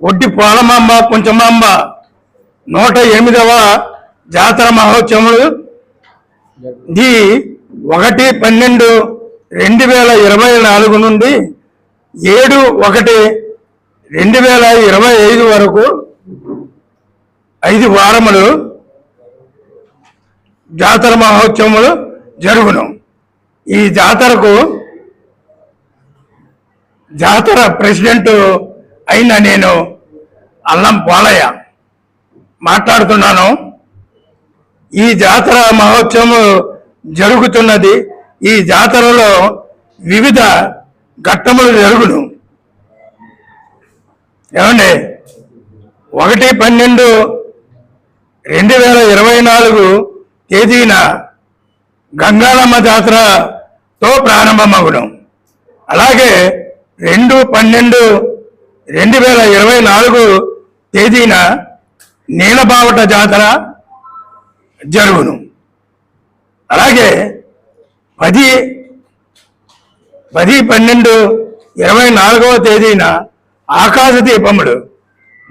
ఒడ్డి పాలమాంబ కొంచెమాంబ నూట ఎనిమిదవ జాతర మహోత్సవములు. ఇది ఒకటి పన్నెండు రెండు వేల ఇరవై నాలుగు నుండి ఏడు ఒకటి రెండు వేల ఇరవై ఐదు వరకు ఐదు వారములు జాతర మహోత్సవములు జరుగును. ఈ జాతరకు జాతర ప్రెసిడెంట్ అయిన నేను అల్లం పోలయ్య మాట్లాడుతున్నాను. ఈ జాతర మహోత్సవం జరుగుతున్నది. ఈ జాతరలో వివిధ ఘట్టములు జరుగును. ఏమండి? ఒకటి పన్నెండు రెండు వేల ఇరవై నాలుగు తేదీన గంగాలమ్మ జాతరతో ప్రారంభమగును. అలాగే రెండు పన్నెండు రెండు వేల ఇరవై నాలుగు తేదీన నీలబావట జాతర జరుగును. అలాగే పది పది పన్నెండు ఇరవై నాలుగవ తేదీన ఆకాశ దీపములు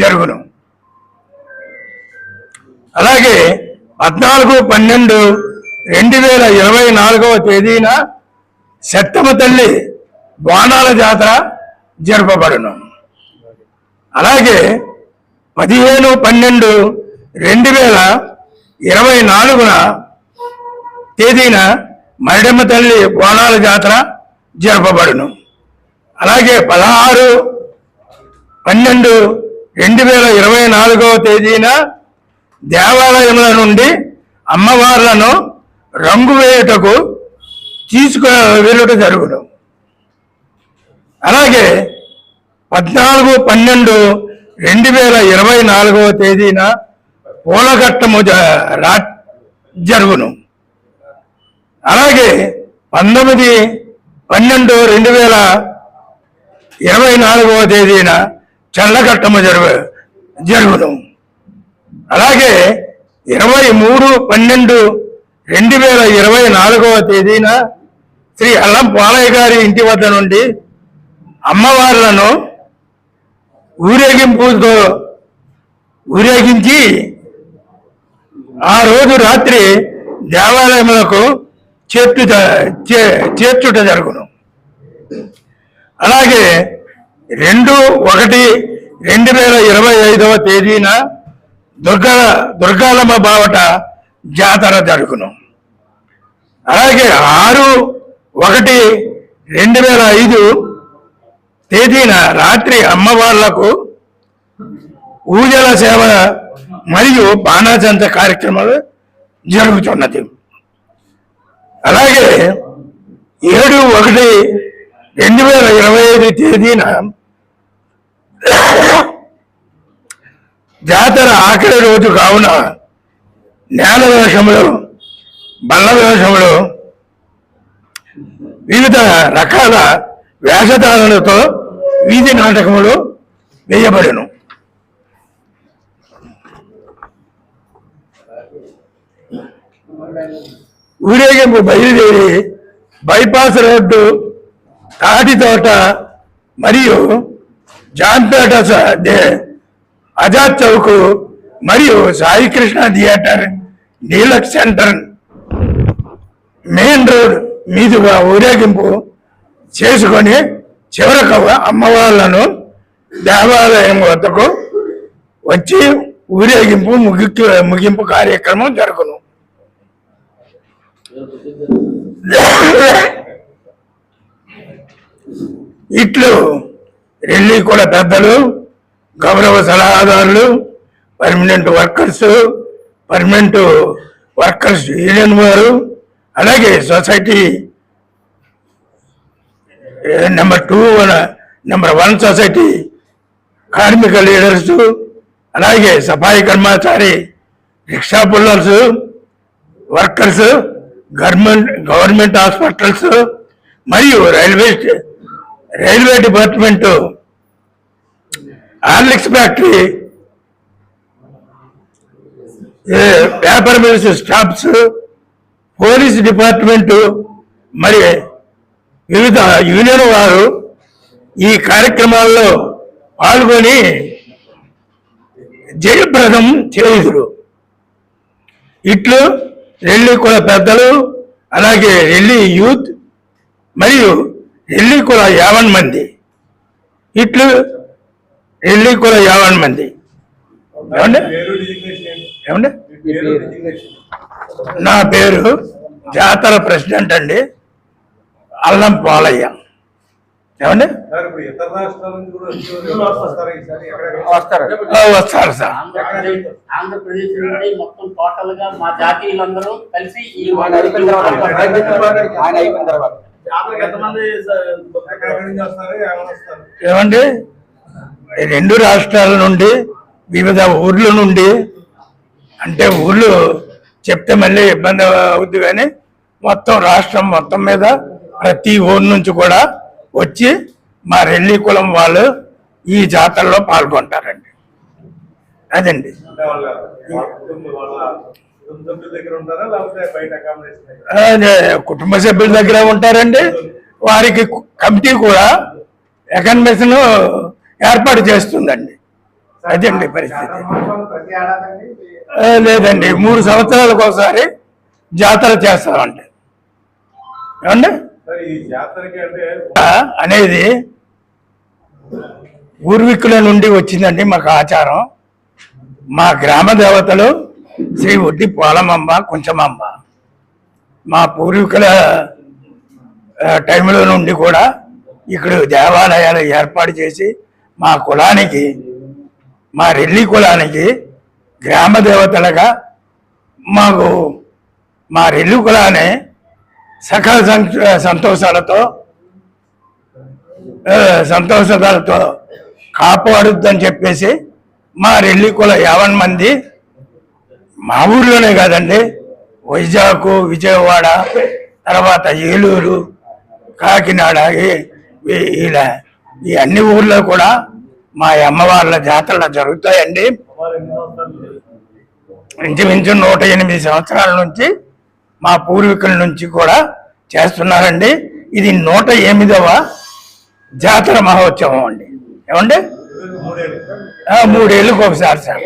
జరుగును. అలాగే పద్నాలుగు పన్నెండు రెండు వేల ఇరవై నాలుగవ తేదీన సత్తమ తల్లి బోనాల జాతర జరపబడును. అలాగే పదిహేను పన్నెండు రెండు వేల ఇరవై నాలుగున తేదీన మరిడమ్మ తల్లి బోనాల జాతర జరపబడును. అలాగే పదహారు పన్నెండు రెండు వేల ఇరవై నాలుగవ తేదీన దేవాలయముల నుండి అమ్మవార్లను రంగు వేయుటకు తీసుకు వెళ్ళుట జరుగును. అలాగే పద్నాలుగు పన్నెండు రెండు వేల ఇరవై నాలుగవ తేదీన పూలఘట్టము రా జరుగును. అలాగే పంతొమ్మిది పన్నెండు రెండు వేల ఇరవై నాలుగవ తేదీన చల్లఘట్టము జరుగు జరుగును. అలాగే ఇరవై మూడు పన్నెండు రెండు వేల ఇరవై నాలుగవ తేదీన శ్రీ అల్లం పాలయ్య గారి ఇంటి వద్ద నుండి అమ్మవార్లను ఊరేగింపుతో ఊరేగించి ఆ రోజు రాత్రి దేవాలయములకు చేర్చుట చే- చేర్చుట జరుగును. అలాగే రెండు ఒకటి రెండు వేల ఇరవై ఐదవ తేదీన దుర్గా దుర్గాలమ్మ బావట జాతర జరుగును. అలాగే ఆరు ఒకటి రెండు వేల ఐదు తేదీన రాత్రి అమ్మవార్లకు ఊజల సేవ మరియు బాణాచంత కార్యక్రమాలు జరుగుతున్నది. అలాగే ఏడు ఒకటి రెండు వేల ఇరవై ఐదు తేదీన జాతర ఆఖరి రోజు కావున నేల వేషములు బల్ల వేషములు వివిధ రకాల వేషధారణలతో వీధి నాటకములు వేయబడెను. ఊరేగింపు బయలుదేరి బైపాస్ రోడ్డు తాటితోట మరియు జాన్పేట స- ఆజాద్ చౌక్ మరియు Sai Krishna theatre deluxe centre. Main road మీదుగా ఊరేగింపు చేసుకొని చివరకు అమ్మవార్లను దేవాలయం వద్దకు వచ్చి ఊరేగింపు ముగింపు ముగింపు కార్యక్రమం జరుగును. ఇట్లు రెల్లి కూడా పెద్దలు గౌరవ సలహాదారులు permanent workers permanent workers union వారు అలాగే society number two number one society కార్మిక లీడర్స్ అలాగే సఫాయి కర్మచారి rickshaw pullers workers government government hospitals మరియు railway railway department Horlicks factory paper mills staffs police department మరి వివిధ యూనియన్ వారు ఈ కార్యక్రమాల్లో పాల్గొని జయప్రదం చేయుదురు. ఇట్లు రెల్లి కుల పెద్దలు అలాగే రెల్లి యూత్ మరియు రెల్లి కుల యావన్ మంది. ఇట్లు రెల్లి కుల యావన్ మంది. ఏమండి? ఏమండి? నా పేరు జాతర ప్రెసిడెంట్ అండి. అల్లం పాలయ్య. ఏమండి? వస్తారా సార్. ఆంధ్రప్రదేశ్ నుండి మొత్తం టోటల్గా మా జాతీయులందరూ కలిసి ఏమండి? రెండు రాష్ట్రాల నుండి వివిధ ఊర్ల నుండి అంటే ఊర్లు చెప్తే మళ్ళీ ఇబ్బంది అవుద్ది కానీ మొత్తం రాష్ట్రం మొత్తం మీద ప్రతి ఊరు నుంచి కూడా వచ్చి మా రెల్లి కులం వాళ్ళు ఈ జాతరలో పాల్గొంటారండి. అదండి. కుటుంబ- సభ్యుల దగ్గర అదే కుటుంబ సభ్యుల దగ్గర ఉంటారండి. వారికి కమిటీ కూడా ఎకన్మేషన్ ఏర్పాటు చేస్తుందండి. అదండి పరిస్థితి. లేదండి. మూడు సంవత్సరాలకు ఒకసారి జాతర చేస్తామండి ఏమండి? అనేది పూర్వీకుల నుండి వచ్చిందండి మాకు ఆచారం. మా గ్రామ దేవతలు శ్రీ ఒడ్డి పోలమమ్మ కుంచమమ్మ. మా పూర్వీకుల టైంలో నుండి కూడా ఇక్కడ దేవాలయాలు ఏర్పాటు చేసి మా కులానికి మా రెల్లి కులానికి గ్రామ దేవతలుగా మాకు మా రెల్లి కులాన్ని సకల సంతోషాలతో సంతోషాలతో కాపాడుద్దని చెప్పేసి మా రెల్లి కుల యావన్ మంది మా ఊర్లోనే కాదండి వైజాగ్ విజయవాడ తర్వాత ఏలూరు కాకినాడ ఇలా ఈ అన్ని ఊర్లో కూడా మా అమ్మవార్ల జాతరలు జరుగుతాయండి. ఇంచుమించు నూట ఎనిమిది సంవత్సరాల నుంచి మా పూర్వీకుల నుంచి కూడా చేస్తున్నారండి. ఇది నూట ఎనిమిదవ జాతర మహోత్సవం అండి. ఏమండి? మూడేళ్ళకి ఒకసారి సార్.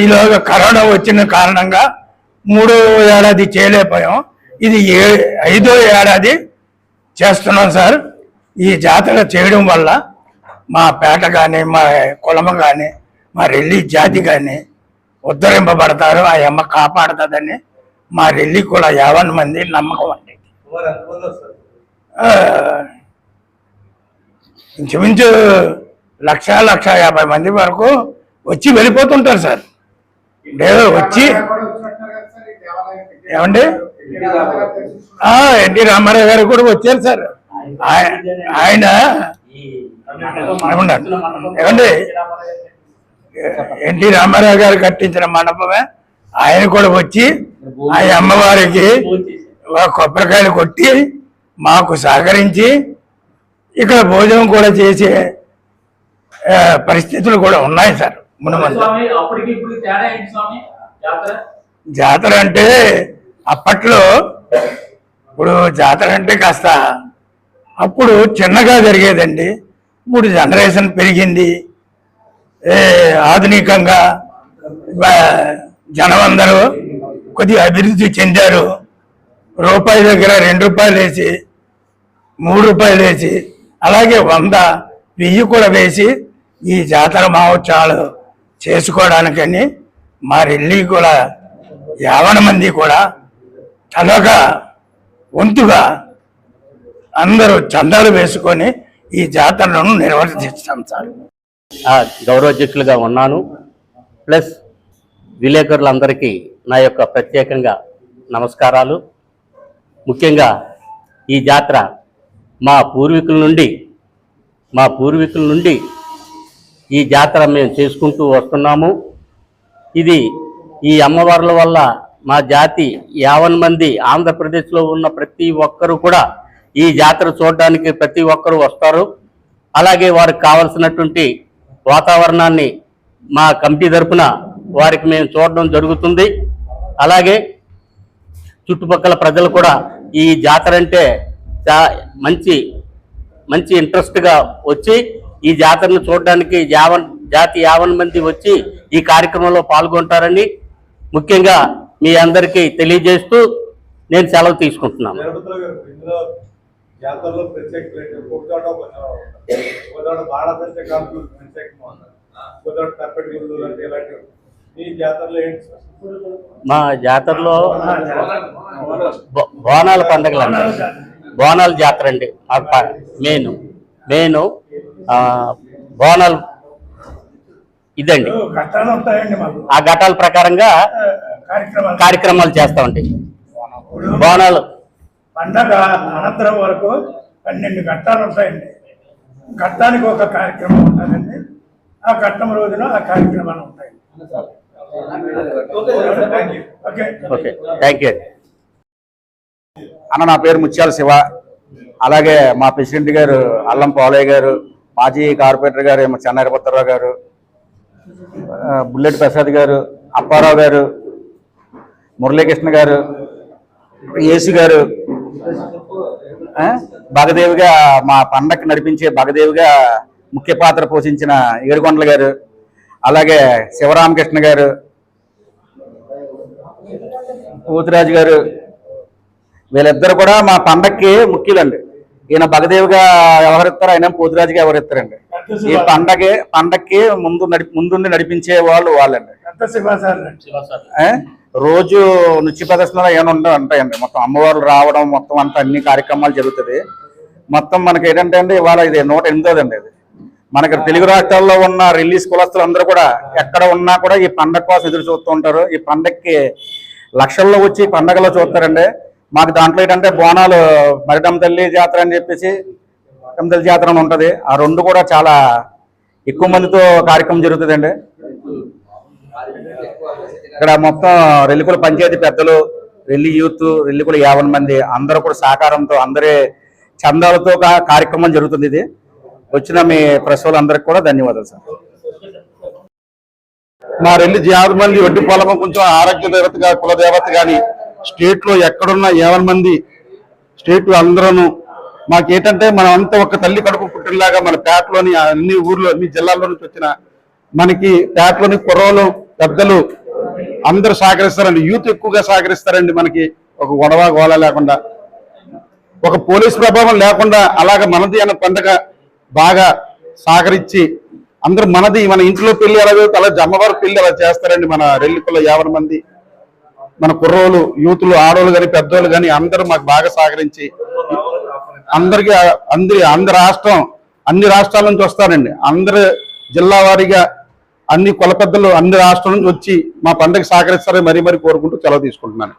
ఈలోగా కరోనా వచ్చిన కారణంగా మూడో ఏడాది చేయలేకపోయాం. ఇది ఏ ఐదో ఏడాది చేస్తున్నాం సార్. ఈ జాతర చేయడం వల్ల మా పేట కానీ మా కులమ కానీ మా రెల్లి జాతి కానీ ఉద్ధరింపబడతారు. ఆ అమ్మ కాపాడుతుందని మా రెల్లి కుల యావన్ మంది నమ్మకం అండి. ఇంచుమించు లక్ష లక్ష యాభై మంది వరకు వచ్చి వెళ్ళిపోతుంటారు సార్. లేదు వచ్చి ఏమండి? ఎన్టీ రామారావు గారు కూడా వచ్చారు సార్. ఆయ- ఆయన? ఏమండి? ఎన్టీ రామారావు గారు కట్టించిన మండపమే. ఆయన కూడా వచ్చి ఆ అమ్మవారికి కొబ్బరికాయలు కొట్టి మాకు సహకరించి ఇక్కడ భోజనం కూడా చేసే పరిస్థితులు కూడా ఉన్నాయి సార్. మునమంది. జాతర? అంటే అప్పట్లో ఇప్పుడు జాతర అంటే కాస్త అప్పుడు చిన్నగా జరిగేదండి. ఇప్పుడు జనరేషన్ పెరిగింది. ఏ, ఆధునికంగా ఆ, జనం అందరూ కొద్దిగా అభివృద్ధి చెందారు. రూపాయి దగ్గర రెండు రూపాయలు వేసి మూడు రూపాయలు వేసి అలాగే వంద వెయ్యి కూడా వేసి ఈ జాతర మహోత్సవాలు చేసుకోవడానికని మా రెల్లి కూడా యావన మంది కూడా తలగా వంతుగా అందరూ చందాలు వేసుకొని ఈ జాతరలను నిర్వర్తిస్తాం సార్. గౌరవ అధ్యక్షులుగా ఉన్నాను. ప్లస్ విలేకరులందరికీ నా యొక్క ప్రత్యేకంగా నమస్కారాలు. ముఖ్యంగా ఈ జాతర మా పూర్వీకుల నుండి మా పూర్వీకుల నుండి ఈ జాతర మేము చేసుకుంటూ వస్తున్నాము. ఇది ఈ అమ్మవార్ల వల్ల మా జాతి యావన్ మంది ఆంధ్రప్రదేశ్లో ఉన్న ప్రతి ఒక్కరూ కూడా ఈ జాతర చూడడానికి ప్రతి ఒక్కరూ వస్తారు. అలాగే వారికి కావలసినటువంటి వాతావరణాన్ని మా కమిటీ తరపున వారికి మేము చూడడం జరుగుతుంది. అలాగే చుట్టుపక్కల ప్రజలు కూడా ఈ జాతర అంటే చా- మంచి మంచి ఇంట్రెస్ట్గా వచ్చి ఈ జాతరను చూడడానికి యావన్ జాతి యావన్ మంది వచ్చి ఈ కార్యక్రమంలో పాల్గొంటారని ముఖ్యంగా మీ అందరికీ తెలియజేస్తూ నేను సెలవు తీసుకుంటున్నాను. జాతరలో మా జాతరలో బోనాల పండుగలు అండి. బోనాల జాతర అండి. మెయిన్ మెయిన్ ఆ, బోనాలు ఇదండి. ఆ ఘటాల ప్రకారంగా కార్యక్రమాలు. కార్యక్రమాలు చేస్తామండి. బోనాలు. పండగ అనంతరం వరకు పన్నెండు ఘట్టాలు ఉంటాయండి. ఘట్టానికి ఒక కార్యక్రమం ఉంటుందండి ఆ ఘట్టం రోజున ఆ కార్యక్రమాలు ఉంటాయి ఓకే థ్యాంక్ యూ అన్న నా పేరు ముత్యాల శివ. అలాగే మా ప్రెసిడెంట్ గారు అల్లం పాలయ్య గారు మాజీ కార్పొరేటర్ గారు ఏమో చెన్నై గారు బుల్లెట్ ప్రసాద్ గారు అప్పారావు గారు మురళీకృష్ణ గారు ఏసు గారు భగదేవిగా మా పండక్కి నడిపించే భగదేవిగా ముఖ్య పాత్ర పోషించిన ఏడుకొండల గారు అలాగే శివరామకృష్ణ గారు పోతురాజు గారు వీళ్ళిద్దరు కూడా మా పండక్కి ముఖ్యులండి. ఈయన భగదేవిగా వ్యవహరిస్తారు ఆయన పోతురాజుగా వ్యవహరిస్తారండి. ఈ పండగ పండక్కి ముందు నడి ముందుండి నడిపించే వాళ్ళు వాళ్ళండి? రోజు నృత్య ప్రదర్శనలు ఏమైనా ఉంటా ఉంటాయండి. మొత్తం అమ్మవారు రావడం మొత్తం అంతా అన్ని కార్యక్రమాలు జరుగుతుంది. మొత్తం మనకి ఏంటంటే అండి ఇవాళ ఇది నూట ఎనిమిదోదండి ఇది. మనకి తెలుగు రాష్ట్రాల్లో ఉన్న రిలీజ్ కులస్తులు అందరూ కూడా ఎక్కడ ఉన్నా కూడా ఈ పండగ కోసం ఎదురు చూస్తూ ఉంటారు. ఈ పండగకి లక్షల్లో వచ్చి పండగలో చూస్తారండి. మాకు దాంట్లో ఏంటంటే బోనాలు మరిడమ్మ తల్లి జాతర అని చెప్పేసి మరిడమ్మ తల్లి జాతర అని ఉంటుంది. ఆ రెండు కూడా చాలా ఎక్కువ మందితో కార్యక్రమం జరుగుతుందండి. ఇక్కడ మొత్తం రెల్లికుల పంచాయతీ పెద్దలు రెల్లి యూత్ రెల్లికుల యాభై మంది అందరూ కూడా సహకారంతో అందరి చందాలతో కార్యక్రమం జరుగుతుంది ఇది. వచ్చిన మీ ప్రెస్ వాళ్ళందరికీ కూడా ధన్యవాదాలు సార్. మా రెండు యాభై మంది వడ్డీ పొలము కొంచెం ఆరోగ్య దేవత కుల దేవత కానీ స్టేట్లో ఎక్కడున్న యాభై మంది స్టేట్ అందరూ మాకేంటంటే మనం అంతా ఒక తల్లి కడుపు పుట్టినలాగా మన పేటలోని అన్ని ఊర్లో అన్ని జిల్లాల్లో నుంచి వచ్చిన మనకి పేటలోని కుర్రోలు పెద్దలు అందరూ సహకరిస్తారండి. యూత్ ఎక్కువగా సహకరిస్తారండి మనకి. ఒక గొడవ గోళ లేకుండా ఒక పోలీస్ ప్రభావం లేకుండా అలాగ మనది అన్న పండగ బాగా సహకరించి అందరూ మనది మన ఇంట్లో పెళ్ళి ఎలా అలా జమ్మవారి పెళ్ళి అలా చేస్తారండి మన రెల్లికుల యాభై మంది. మన కుర్రోళ్ళు యూతులు ఆడోళ్ళు కానీ పెద్దోళ్ళు కానీ అందరూ మాకు బాగా సహకరించి అందరికి అందరి అందరి రాష్ట్రం అన్ని రాష్ట్రాల నుంచి వస్తారండి. అందరు జిల్లా వారీగా అన్ని కుల పెద్దలు అన్ని రాష్ట్రాల నుంచి వచ్చి మా పండుగ సహకరిస్తారని మరీ మరీ కోరుకుంటూ సెలవు తీసుకుంటున్నాను.